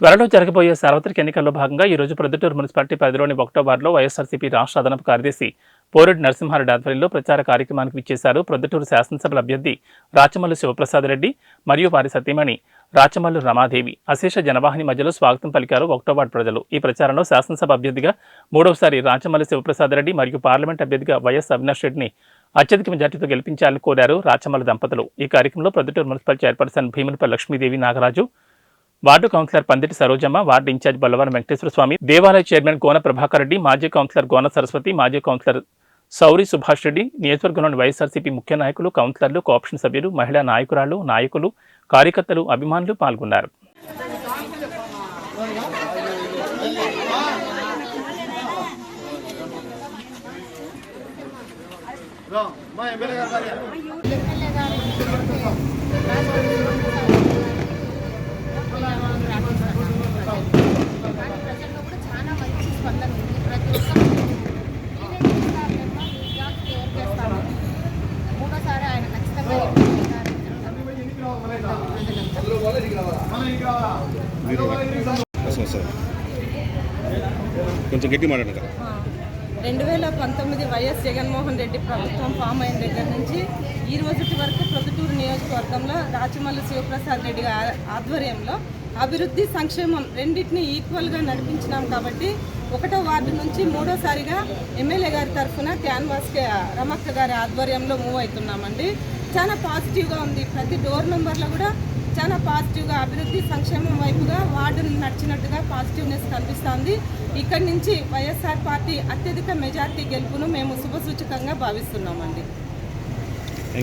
త్వరలో జరగబోయే సార్వత్రిక ఎన్నికల్లో భాగంగా ఈ రోజు ప్రొద్దుటూరు మున్సిపాలిటీ పరిధిలోని ఒకటో వైఎస్ఆర్సీపీ రాష్ట్ర అదనపు కార్యదర్శి పోరెడ్డి నరసింహారెడ్డి ఆధ్వర్యంలో ప్రచార కార్యక్రమానికి విచ్చేశారు ప్రొద్దుటూరు శాసనసభల అభ్యర్థి రాచమల్లు శివప్రసాద్ రెడ్డి మరియు వారి సతీమణి రాచమల్లు రమాదేవి. అశేష జనవాహిని మధ్యలో స్వాగతం పలికారు ఒకటో ప్రజలు. ఈ ప్రచారంలో శాసనసభ అభ్యర్థిగా మూడవసారి రాచమల్లు శివప్రసాద్ రెడ్డి మరియు పార్లమెంట్ అభ్యర్థిగా వైఎస్ అవినాష్ రెడ్డిని అత్యధిక మెజార్టీతో గెలిపించాలని కోరారు రాచమల్లు దంపతులు. ఈ కార్యక్రమంలో Proddatur municipal chairperson Bheemulapalli Lakshmidevi Nagaraju ward councillor Panditi Sarojamma ward incharge Ballavaram Venkateswara Swamy దేవాలయ చైర్మన్ గోన ప్రభాకర్ రెడ్డి మాజీ కౌన్సిలర్ గోన సరస్వతి మాజీ కౌన్సిలర్ సౌరి సుభాష్ రెడ్డి నియోజకవర్గంలోని వైఎస్ఆర్సీపీ ముఖ్య నాయకులు కౌన్సిలర్లు కోఆప్షన్ సభ్యులు మహిళా నాయకురాళ్ళు నాయకులు కార్యకర్తలు అభిమానులు పాల్గొన్నారు. ప్రజల్లో కూడా చాలా మంచి స్పందన ఉంది. ప్రతి ఒక్కరు మూడోసారి ఆయన ఖచ్చితంగా కొంచెం గట్టి మాట్లాడండి కదా రెండు వేల పంతొమ్మిది వైఎస్ జగన్మోహన్ రెడ్డి ప్రభుత్వం ఫామ్ అయిన దగ్గర నుంచి ఈ రోజుటి వరకు ప్రొద్దుటూరు నియోజకవర్గంలో రాచమల్లి శివప్రసాద్ రెడ్డి ఆధ్వర్యంలో అభివృద్ధి సంక్షేమం రెండింటిని ఈక్వల్గా నడిపించినాం కాబట్టి ఒకటో వార్డు నుంచి మూడోసారిగా ఎమ్మెల్యే గారి తరఫున క్యాన్వాస్ రమక్క గారి ఆధ్వర్యంలో మూవ్ అవుతున్నామండి. చాలా పాజిటివ్గా ఉంది. ప్రతి డోర్ నెంబర్లో కూడా చాలా పాజిటివ్గా అభివృద్ధి సంక్షేమం వైపుగా వార్డును నడిచినట్టుగా పాజిటివ్నెస్ కనిపిస్తోంది. ఇక్కడి నుంచి వైఎస్ఆర్ పార్టీ అత్యధిక మెజార్టీ గెలుపును మేము శుభసూచకంగా భావిస్తున్నామండి.